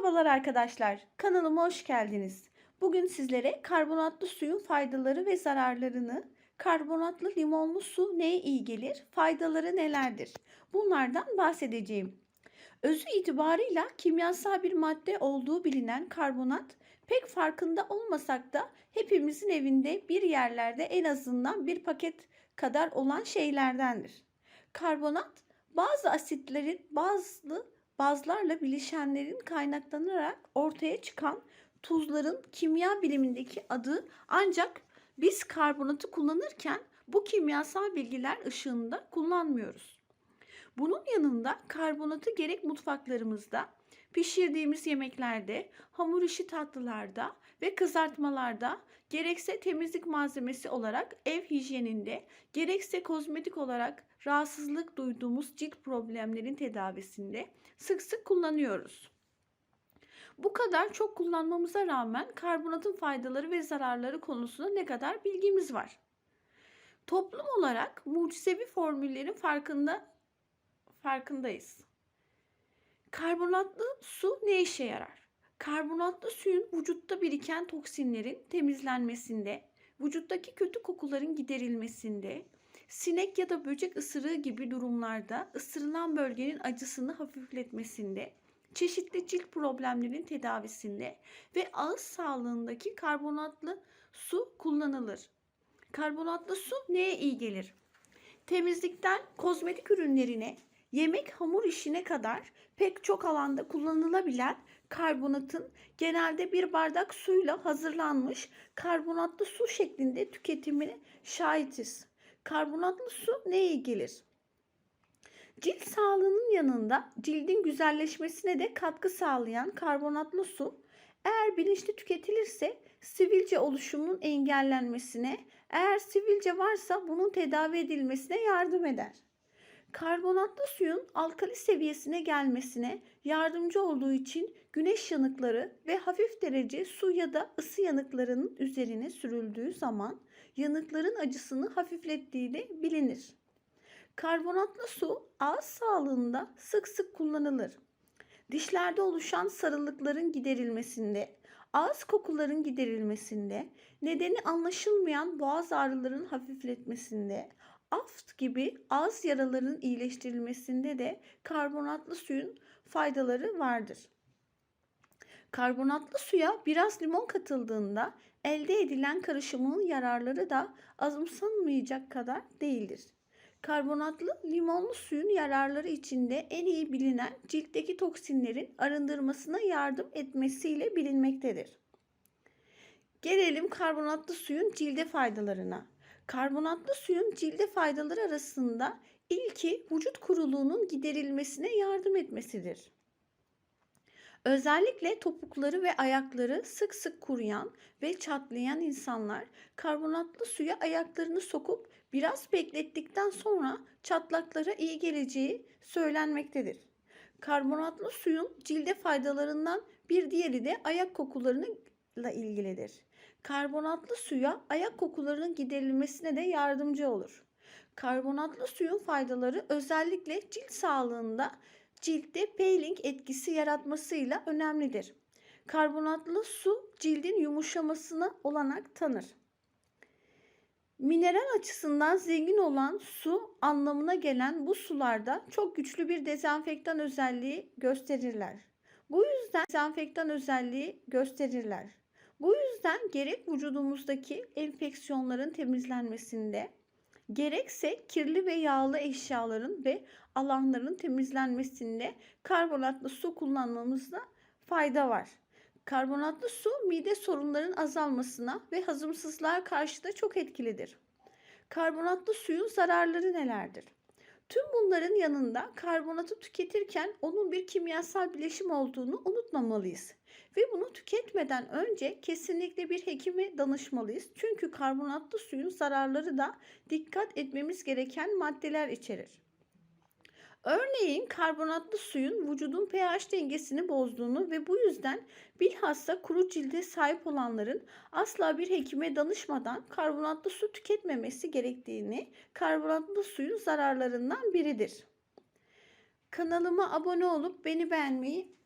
Merhabalar arkadaşlar. Kanalıma hoş geldiniz. Bugün sizlere karbonatlı suyun faydaları ve zararlarını, karbonatlı limonlu su neye iyi gelir, faydaları nelerdir? Bunlardan bahsedeceğim. Özü itibarıyla kimyasal bir madde olduğu bilinen karbonat pek farkında olmasak da hepimizin evinde bir yerlerde en azından bir paket kadar olan şeylerdendir. Karbonat bazı asitlerin bazı bazlarla bileşenlerin kaynaklanarak ortaya çıkan tuzların kimya bilimindeki adı ancak biz karbonatı kullanırken bu kimyasal bilgiler ışığında kullanmıyoruz. Bunun yanında karbonatı gerek mutfaklarımızda, pişirdiğimiz yemeklerde, hamur işi tatlılarda ve kızartmalarda, gerekse temizlik malzemesi olarak ev hijyeninde, gerekse kozmetik olarak rahatsızlık duyduğumuz cilt problemlerin tedavisinde sık sık kullanıyoruz. Bu kadar çok kullanmamıza rağmen karbonatın faydaları ve zararları konusunda ne kadar bilgimiz var? Toplum olarak mucizevi formüllerin farkında farkındayız. Karbonatlı su ne işe yarar? Karbonatlı suyun vücutta biriken toksinlerin temizlenmesinde, vücuttaki kötü kokuların giderilmesinde, sinek ya da böcek ısırığı gibi durumlarda ısırılan bölgenin acısını hafifletmesinde, çeşitli cilt problemlerinin tedavisinde ve ağız sağlığındaki karbonatlı su kullanılır. Karbonatlı su neye iyi gelir? Temizlikten kozmetik ürünlerine, yemek hamur işine kadar pek çok alanda kullanılabilen karbonatın genelde bir bardak suyla hazırlanmış karbonatlı su şeklinde tüketimine şahitiz. Karbonatlı su neye gelir? Cilt sağlığının yanında cildin güzelleşmesine de katkı sağlayan karbonatlı su eğer bilinçli tüketilirse sivilce oluşumunun engellenmesine, eğer sivilce varsa bunun tedavi edilmesine yardım eder. Karbonatlı suyun alkali seviyesine gelmesine yardımcı olduğu için güneş yanıkları ve hafif derece su ya da ısı yanıklarının üzerine sürüldüğü zaman yanıkların acısını hafiflettiği de bilinir. Karbonatlı su ağız sağlığında sık sık kullanılır. Dişlerde oluşan sarılıkların giderilmesinde, ağız kokuların giderilmesinde, nedeni anlaşılmayan boğaz ağrılarının hafifletmesinde, aft gibi ağız yaralarının iyileştirilmesinde de karbonatlı suyun faydaları vardır. Karbonatlı suya biraz limon katıldığında elde edilen karışımın yararları da azımsanmayacak kadar değildir. Karbonatlı limonlu suyun yararları içinde en iyi bilinen ciltteki toksinlerin arındırmasına yardım etmesiyle bilinmektedir. Gelelim karbonatlı suyun cilde faydalarına. Karbonatlı suyun cilde faydaları arasında ilki vücut kuruluğunun giderilmesine yardım etmesidir. Özellikle topukları ve ayakları sık sık kuruyan ve çatlayan insanlar karbonatlı suya ayaklarını sokup biraz beklettikten sonra çatlaklara iyi geleceği söylenmektedir. Karbonatlı suyun cilde faydalarından bir diğeri de ayak kokularıyla ilgilidir. Karbonatlı suya ayak kokularının giderilmesine de yardımcı olur. Karbonatlı suyun faydaları özellikle cilt sağlığında ciltte peeling etkisi yaratmasıyla önemlidir. Karbonatlı su cildin yumuşamasına olanak tanır. Mineral açısından zengin olan su anlamına gelen bu sularda çok güçlü bir dezenfektan özelliği gösterirler. Bu yüzden dezenfektan özelliği gösterirler. Bu yüzden gerek vücudumuzdaki enfeksiyonların temizlenmesinde, gerekse kirli ve yağlı eşyaların ve alanların temizlenmesinde karbonatlı su kullanmamızda fayda var. Karbonatlı su mide sorunlarının azalmasına ve hazımsızlığa karşı da çok etkilidir. Karbonatlı suyun zararları nelerdir? Tüm bunların yanında karbonatı tüketirken onun bir kimyasal bileşim olduğunu unutmamalıyız. Ve bunu tüketmeden önce kesinlikle bir hekime danışmalıyız. Çünkü karbonatlı suyun zararları da dikkat etmemiz gereken maddeler içerir. Örneğin karbonatlı suyun vücudun pH dengesini bozduğunu ve bu yüzden bilhassa kuru cilde sahip olanların asla bir hekime danışmadan karbonatlı su tüketmemesi gerektiğini karbonatlı suyun zararlarından biridir. Kanalıma abone olup beni beğenmeyi